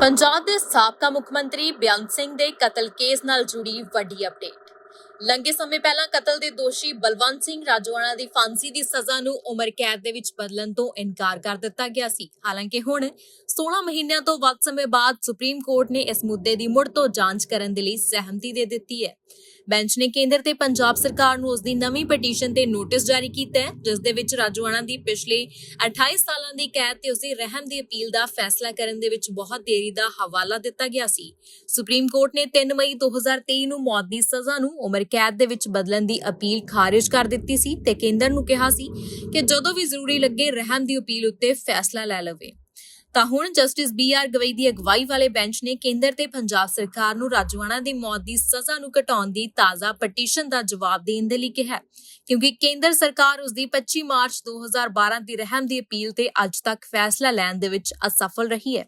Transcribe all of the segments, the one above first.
ਪੰਜਾਬ ਦੇ ਸਾਬਕਾ ਮੁੱਖ ਮੰਤਰੀ ਬੇਅੰਤ ਸਿੰਘ ਦੇ ਕਤਲ ਕੇਸ ਨਾਲ ਜੁੜੀ ਵੱਡੀ ਅਪਡੇਟ ਲੰਘੇ ਸਮੇਂ ਪਹਿਲਾਂ ਕਤਲ ਦੇ ਦੋਸ਼ੀ ਬਲਵੰਤ ਸਿੰਘ ਰਾਜਵਾਨਾ ਦੀ ਫਾਂਸੀ ਦੀ ਸਜ਼ਾ ਨੂੰ ਉਮਰ ਕੈਦ ਦੇ ਵਿੱਚ ਬਦਲਣ ਤੋਂ ਇਨਕਾਰ ਕਰ ਦਿੱਤਾ ਗਿਆ ਸੀ। ਹਾਲਾਂਕਿ ਹੁਣ 16 ਮਹੀਨਿਆਂ ਤੋਂ ਵੱਧ ਸਮੇਂ ਬਾਅਦ ਸੁਪਰੀਮ ਕੋਰਟ ਨੇ ਇਸ ਮੁੱਦੇ ਦੀ ਮੁੜ ਤੋਂ ਜਾਂਚ ਕਰਨ ਦੇ ਲਈ ਸਹਿਮਤੀ ਦੇ ਦਿੱਤੀ ਹੈ। ਬੈਂਚ ਨੇ ਕੇਂਦਰ ਤੇ ਪੰਜਾਬ ਸਰਕਾਰ ਨੂੰ ਉਸ ਦੀ ਨਵੀਂ ਪਟੀਸ਼ਨ ਤੇ ਨੋਟਿਸ ਜਾਰੀ ਕੀਤਾ ਹੈ, ਜਿਸ ਦੇ ਵਿੱਚ ਰਾਜਵਾਨਾ ਦੀ ਪਿਛਲੇ 28 ਸਾਲਾਂ ਦੀ ਕੈਦ ਤੇ ਉਸਦੀ ਰਹਿਮ ਦੀ ਅਪੀਲ ਦਾ ਫੈਸਲਾ ਕਰਨ ਦੇ ਵਿੱਚ ਬਹੁਤ ਦੇਰੀ ਦਾ ਹਵਾਲਾ ਦਿੱਤਾ ਗਿਆ ਸੀ। ਸੁਪਰੀਮ ਕੋਰਟ ਨੇ 3 ਮਈ 2023 ਨੂੰ ਮੌਤ ਦੀ ਸਜ਼ਾ ਨੂੰ ਉਮਰ ਕੈਦ ਦੇ ਵਿੱਚ ਬਦਲਣ ਦੀ ਅਪੀਲ ਖਾਰਿਜ ਕਰ ਦਿੱਤੀ ਸੀ ਤੇ ਕੇਂਦਰ ਨੂੰ ਕਿਹਾ ਸੀ ਕਿ ਜਦੋਂ ਵੀ ਜ਼ਰੂਰੀ ਲੱਗੇ ਰਹਿਮ ਦੀ ਅਪੀਲ ਉੱਤੇ ਫੈਸਲਾ ਲੈ ਲਵੇ। ਤਾਂ ਹੁਣ ਜਸਟਿਸ ਬੀ ਆਰ ਗਵਈ ਦੀ ਅਗਵਾਈ ਵਾਲੇ ਬੈਂਚ ਨੇ ਕੇਂਦਰ ਤੇ ਪੰਜਾਬ ਸਰਕਾਰ ਨੂੰ ਰਾਜਵਾਨਾ ਦੀ ਮੌਤ ਦੀ ਸਜ਼ਾ ਨੂੰ ਘਟਾਉਣ ਦੀ ਤਾਜ਼ਾ ਪਟੀਸ਼ਨ ਦਾ ਜਵਾਬ ਦੇਣ ਦੇ ਲਈ ਕਿਹਾ ਕਿਉਂਕਿ ਕੇਂਦਰ ਸਰਕਾਰ ਉਸ ਦੀ 25 ਮਾਰਚ 2012 ਦੀ ਰਹਿਮ ਦੀ ਅਪੀਲ ਤੇ ਅੱਜ ਤੱਕ ਫੈਸਲਾ ਲੈਣ ਦੇ ਵਿੱਚ ਅਸਫਲ ਰਹੀ ਹੈ।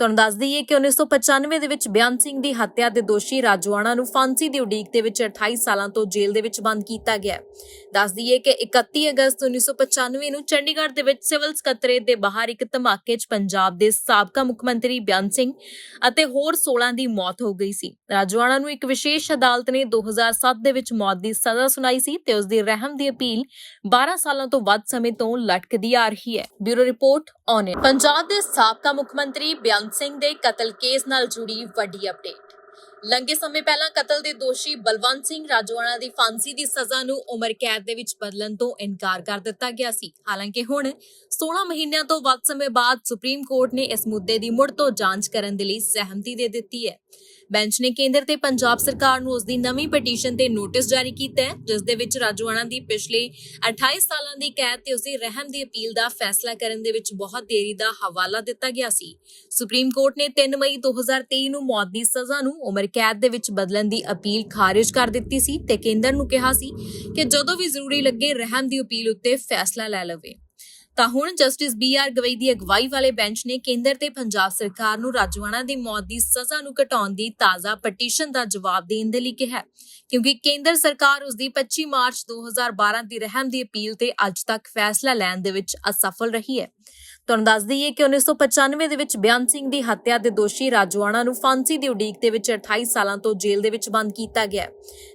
ਤੁਹਾਨੂੰ ਦੱਸ ਦਈਏ ਕਿ 1995 ਦੇ ਵਿੱਚ ਬਿਆਨ ਸਿੰਘ ਦੀ ਹੱਤਿਆ ਦੇ ਦੋਸ਼ੀ ਰਾਜਵਾਨਾ ਨੂੰ ਫਾਂਸੀ ਦੀ ਉਡੀਕ ਦੇ ਵਿੱਚ 28 ਸਾਲਾਂ ਤੋਂ ਜੇਲ੍ਹ ਦੇ ਵਿੱਚ ਬੰਦ ਕੀਤਾ ਗਿਆ ਦੱਸ ਦਈਏ ਕਿ 31 ਅਗਸਤ 1995 ਨੂੰ ਚੰਡੀਗੜ੍ਹ ਦੇ ਵਿੱਚ ਸਿਵਲ ਸਕੱਤਰੇਤ ਦੇ ਬਾਹਰ ਇੱਕ ਧਮਾਕੇ 'ਚ ਪੰਜਾਬ ਦੇ ਸਾਬਕਾ ਮੁੱਖ ਮੰਤਰੀ ਬਿਆਨ ਸਿੰਘ ਅਤੇ ਹੋਰ 16 ਦੀ ਮੌਤ ਹੋ ਗਈ ਸੀ। ਰਾਜਵਾਨਾ ਨੂੰ ਇੱਕ ਵਿਸ਼ੇਸ਼ ਅਦਾਲਤ ਨੇ 2007 ਦੇ ਵਿੱਚ ਮੌਤ ਦੀ ਸਜ਼ਾ ਸੁਣਾਈ ਸੀ ਤੇ ਉਸ ਦੀ ਰਹਿਮ ਦੀ ਅਪੀਲ 12 ਸਾਲਾਂ ਤੋਂ ਵੱਧ ਸਮੇਂ ਤੋਂ ਲਟਕਦੀ ਆ ਰਹੀ ਹੈ। ਬਿਊਰੋ ਰਿਪੋਰਟ ਔਨ ਪੰਜਾਬ ਦੇ ਸਾਬਕਾ ਮੁੱਖ ਮੰਤਰੀ ਬਿਆਨ ਬੇਅੰਤ ਸਿੰਘ ਦੇ ਕਤਲ ਕੇਸ ਨਾਲ ਜੁੜੀ ਵੱਡੀ ਅਪਡੇਟ ਲੰਘੇ ਸਮੇਂ ਪਹਿਲਾਂ ਕਤਲ ਦੇ ਦੋਸ਼ੀ ਬਲਵੰਤ ਸਿੰਘ ਰਾਜਵਾਨਾ ਦੀ ਫਾਂਸੀ ਦੀ ਸਜ਼ਾ ਨੂੰ ਉਮਰ ਕੈਦ ਦੇ ਵਿੱਚ ਬਦਲਣ ਤੋਂ ਇਨਕਾਰ ਕਰ ਦਿੱਤਾ ਗਿਆ ਸੀ। ਹਾਲਾਂਕਿ ਹੁਣ 16 ਮਹੀਨਿਆਂ ਤੋਂ ਵੱਧ ਸਮੇਂ ਬਾਅਦ ਸੁਪਰੀਮ ਕੋਰਟ ਨੇ ਇਸ ਮੁੱਦੇ ਦੀ ਮੁੜ ਤੋਂ ਜਾਂਚ ਕਰਨ ਦੇ ਲਈ ਸਹਿਮਤੀ ਦੇ ਦਿੱਤੀ ਹੈ। ਬੈਂਚ ਨੇ ਕੇਂਦਰ ਤੇ ਪੰਜਾਬ ਸਰਕਾਰ ਨੂੰ ਉਸ ਦੀ ਨਵੀਂ ਪਟੀਸ਼ਨ ਤੇ ਨੋਟਿਸ ਜਾਰੀ ਕੀਤਾ ਹੈ, ਜਿਸ ਦੇ ਵਿੱਚ ਰਾਜਵਾਨਾ ਦੀ ਪਿਛਲੇ 28 ਸਾਲਾਂ ਦੀ ਕੈਦ ਤੇ ਉਸਦੀ ਰਹਿਮ ਦੀ ਅਪੀਲ ਦਾ ਫੈਸਲਾ ਕਰਨ ਦੇ ਵਿੱਚ ਬਹੁਤ ਦੇਰੀ ਦਾ ਹਵਾਲਾ ਦਿੱਤਾ ਗਿਆ ਸੀ। ਸੁਪਰੀਮ ਕੋਰਟ ਨੇ 3 ਮਈ 2023 ਨੂੰ ਮੌਤ ਦੀ ਸਜ਼ਾ ਨੂੰ ਉਮਰ ਕੈਦ ਦੇ ਵਿੱਚ ਬਦਲਣ ਦੀ ਅਪੀਲ ਖਾਰਿਜ ਕਰ ਦਿੱਤੀ ਸੀ ਤੇ ਕੇਂਦਰ ਨੂੰ ਕਿਹਾ ਸੀ ਕਿ ਜਦੋਂ ਵੀ ਜ਼ਰੂਰੀ ਲੱਗੇ ਰਹਿਮ ਦੀ ਅਪੀਲ ਉੱਤੇ ਫੈਸਲਾ ਲੈ ਲਵੇ। ਤਾਂ ਹੁਣ ਜਸਟਿਸ ਬੀ ਆਰ ਗਵਈ ਦੀ ਅਗਵਾਈ ਵਾਲੇ ਬੈਂਚ ਨੇ ਕੇਂਦਰ ਤੇ ਪੰਜਾਬ ਸਰਕਾਰ ਨੂੰ ਰਾਜਵਾਨਾ ਦੀ ਮੌਤ ਦੀ ਸਜ਼ਾ ਨੂੰ ਘਟਾਉਣ ਦੀ ਤਾਜ਼ਾ ਪਟੀਸ਼ਨ ਦਾ ਜਵਾਬ ਦੇਣ ਦੇ ਲਈ ਕਿਹਾ ਕਿਉਂਕਿ ਕੇਂਦਰ ਸਰਕਾਰ ਉਸ ਦੀ 25 ਮਾਰਚ 2012 ਦੀ ਰਹਿਮ ਦੀ ਅਪੀਲ ਤੇ ਅੱਜ ਤੱਕ ਫੈਸਲਾ ਲੈਣ ਦੇ ਵਿੱਚ ਅਸਫਲ ਰਹੀ ਹੈ। ਤੁਹਾਨੂੰ ਦੱਸ ਦਈਏ ਕਿ 1995 ਦੇ ਵਿੱਚ ਬਿਆਨ ਸਿੰਘ ਦੀ ਹੱਤਿਆ ਦੇ ਦੋਸ਼ੀ ਰਾਜਵਾਣਾ ਨੂੰ ਫਾਂਸੀ ਦੀ ਉਡੀਕ ਦੇ ਵਿੱਚ 28 ਸਾਲਾਂ ਤੋਂ ਜੇਲ੍ਹ ਦੇ ਵਿੱਚ ਬੰਦ ਕੀਤਾ ਗਿਆ ਹੈ।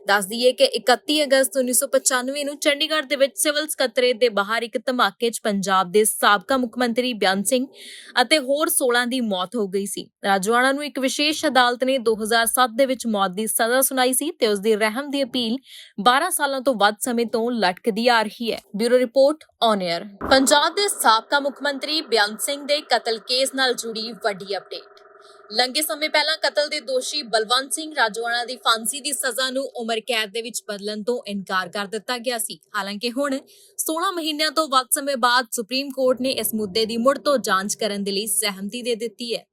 ਦੱਸ ਦਈਏ ਕਿ 31 ਅਗਸਤ 1995 ਨੂੰ ਚੰਡੀਗੜ੍ਹ ਦੇ ਵਿੱਚ ਸਿਵਲ ਸਕੱਤਰੇਤ ਦੇ ਬਾਹਰ ਇੱਕ ਧਮਾਕੇ 'ਚ ਪੰਜਾਬ ਦੇ ਸਾਬਕਾ ਮੁੱਖ ਮੰਤਰੀ ਬਿਆਨ ਸਿੰਘ ਅਤੇ ਹੋਰ 16 ਦੀ ਮੌਤ ਹੋ ਗਈ ਸੀ। ਰਾਜਵਾਨਾ ਨੂੰ ਇੱਕ ਵਿਸ਼ੇਸ਼ ਅਦਾਲਤ ਨੇ 2007 ਦੇ ਵਿੱਚ ਮੌਤ ਦੀ ਸਜ਼ਾ ਸੁਣਾਈ ਸੀ ਤੇ ਉਸ ਦੀ ਰਹਿਮ ਦੀ ਅਪੀਲ 12 ਸਾਲਾਂ ਤੋਂ ਵੱਧ ਸਮੇਂ ਤੋਂ ਲਟਕਦੀ ਆ ਰਹੀ ਹੈ। Bureau report on air Punjab ਦੇ ਸਾਬਕਾ ਮੁੱਖ ਮੰਤਰੀ ਬੇਅੰਤ ਸਿੰਘ ਦੇ ਕਤਲ ਕੇਸ ਨਾਲ ਜੁੜੀ ਵੱਡੀ ਅਪਡੇਟ ਲੰਘੇ ਸਮੇਂ ਪਹਿਲਾਂ ਕਤਲ ਦੇ ਦੋਸ਼ੀ ਬਲਵੰਤ ਸਿੰਘ ਰਾਜਵਾਨਾ ਦੀ ਫਾਂਸੀ ਦੀ ਸਜ਼ਾ ਨੂੰ ਉਮਰ ਕੈਦ ਦੇ ਵਿੱਚ ਬਦਲਣ ਤੋਂ ਇਨਕਾਰ ਕਰ ਦਿੱਤਾ ਗਿਆ ਸੀ। ਹਾਲਾਂਕਿ ਹੁਣ 16 ਮਹੀਨਿਆਂ ਤੋਂ ਵੱਧ ਸਮੇਂ ਬਾਅਦ ਸੁਪਰੀਮ ਕੋਰਟ ਨੇ ਇਸ ਮੁੱਦੇ ਦੀ ਮੁੜ ਤੋਂ ਜਾਂਚ ਕਰਨ ਦੇ ਲਈ ਸਹਿਮਤੀ ਦੇ ਦਿੱਤੀ ਹੈ।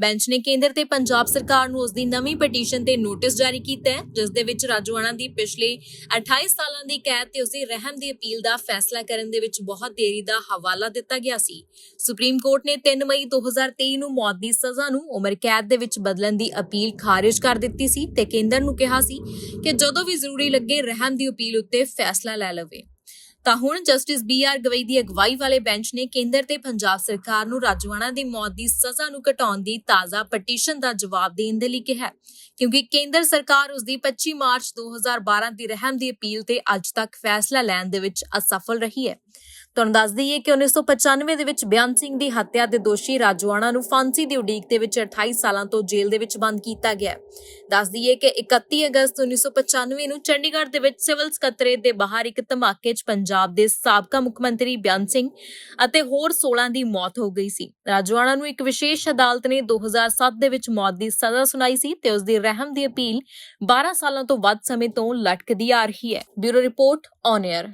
ਬੈਂਚ ਨੇ ਕੇਂਦਰ ਤੇ ਪੰਜਾਬ ਸਰਕਾਰ ਨੂੰ ਉਸ ਦੀ ਨਵੀਂ ਪਟੀਸ਼ਨ ਤੇ ਨੋਟਿਸ ਜਾਰੀ ਕੀਤਾ ਹੈ, ਜਿਸ ਦੇ ਵਿੱਚ ਰਾਜਵਾਨਾ ਦੀ ਪਿਛਲੇ 28 ਸਾਲਾਂ ਦੀ ਕੈਦ ਤੇ ਉਸਦੀ ਰਹਿਮ ਦੀ ਅਪੀਲ ਦਾ ਫੈਸਲਾ ਕਰਨ ਦੇ ਵਿੱਚ ਬਹੁਤ ਦੇਰੀ ਦਾ ਹਵਾਲਾ ਦਿੱਤਾ ਗਿਆ ਸੀ। ਸੁਪਰੀਮ ਕੋਰਟ ਨੇ 3 ਮਈ 2023 ਨੂੰ ਮੌਤ ਦੀ ਸਜ਼ਾ ਨੂੰ ਉਮਰ ਕੈਦ ਦੇ ਵਿੱਚ ਬਦਲਣ ਦੀ ਅਪੀਲ ਖਾਰਜ ਕਰ ਦਿੱਤੀ ਸੀ ਤੇ ਕੇਂਦਰ ਨੂੰ ਕਿਹਾ ਸੀ ਕਿ ਜਦੋਂ ਵੀ ਜ਼ਰੂਰੀ ਲੱਗੇ, ਰਹਿਮ ਦੀ ਅਪੀਲ ਉੱਤੇ ਫੈਸਲਾ ਲੈ ਲਵੇ। ਤਾਂ ਹੁਣ ਜਸਟਿਸ ਬੀ ਆਰ ਗਵਈ ਦੀ ਅਗਵਾਈ ਵਾਲੇ ਬੈਂਚ ਨੇ ਕੇਂਦਰ ਤੇ ਪੰਜਾਬ ਸਰਕਾਰ ਨੂੰ ਰਾਜਵਾਨਾ ਦੀ ਮੌਤ ਦੀ ਸਜ਼ਾ ਨੂੰ ਘਟਾਉਣ ਦੀ ਤਾਜ਼ਾ ਪਟੀਸ਼ਨ ਦਾ ਜਵਾਬ ਦੇਣ ਦੇ ਲਈ ਕਿਹਾ ਕਿਉਂਕਿ ਕੇਂਦਰ ਸਰਕਾਰ ਉਸ ਦੀ 25 ਮਾਰਚ 2012 ਦੀ ਰਹਿਮ ਦੀ ਅਪੀਲ ਤੇ ਅੱਜ ਤੱਕ ਫੈਸਲਾ ਲੈਣ ਦੇ ਵਿੱਚ ਅਸਫਲ ਰਹੀ ਹੈ। ਤੁਹਾਨੂੰ ਦੱਸ ਦਈਏ ਕਿ 1995 ਦੇ ਵਿੱਚ ਬਿਆਨ ਸਿੰਘ ਦੀ ਹੱਤਿਆ ਦੇ ਦੋਸ਼ੀ ਰਾਜਵਾਨਾ ਨੂੰ ਫਾਂਸੀ ਦੀ ਉਡੀਕ ਦੇ ਵਿੱਚ 28 ਸਾਲਾਂ ਤੋਂ ਜੇਲ੍ਹ ਦੇ ਵਿੱਚ ਬੰਦ ਕੀਤਾ ਗਿਆ ਦੱਸ ਦਈਏ ਕਿ 31 ਅਗਸਤ 1995 ਨੂੰ ਚੰਡੀਗੜ੍ਹ ਦੇ ਵਿੱਚ ਸਿਵਲ ਸਕੱਤਰੇਤ ਦੇ ਬਾਹਰ ਇੱਕ ਧਮਾਕੇ 'ਚ ਪੰਜਾਬ ਦੇ ਸਾਬਕਾ ਮੁੱਖ ਮੰਤਰੀ ਬਿਆਨ ਸਿੰਘ ਅਤੇ ਹੋਰ 16 ਦੀ ਮੌਤ ਹੋ ਗਈ ਸੀ। ਰਾਜਵਾਨਾ ਨੂੰ ਇੱਕ ਵਿਸ਼ੇਸ਼ ਅਦਾਲਤ ਨੇ 2007 ਦੇ ਵਿੱਚ ਮੌਤ ਦੀ ਸਜ਼ਾ ਸੁਣਾਈ ਸੀ ਤੇ ਉਸ ਦੀ ਰਹਿਮ ਦੀ ਅਪੀਲ 12 ਸਾਲਾਂ ਤੋਂ ਵੱਧ ਸਮੇਂ ਤੋਂ ਲਟਕਦੀ ਆ ਰਹੀ ਹੈ। Bureau report on air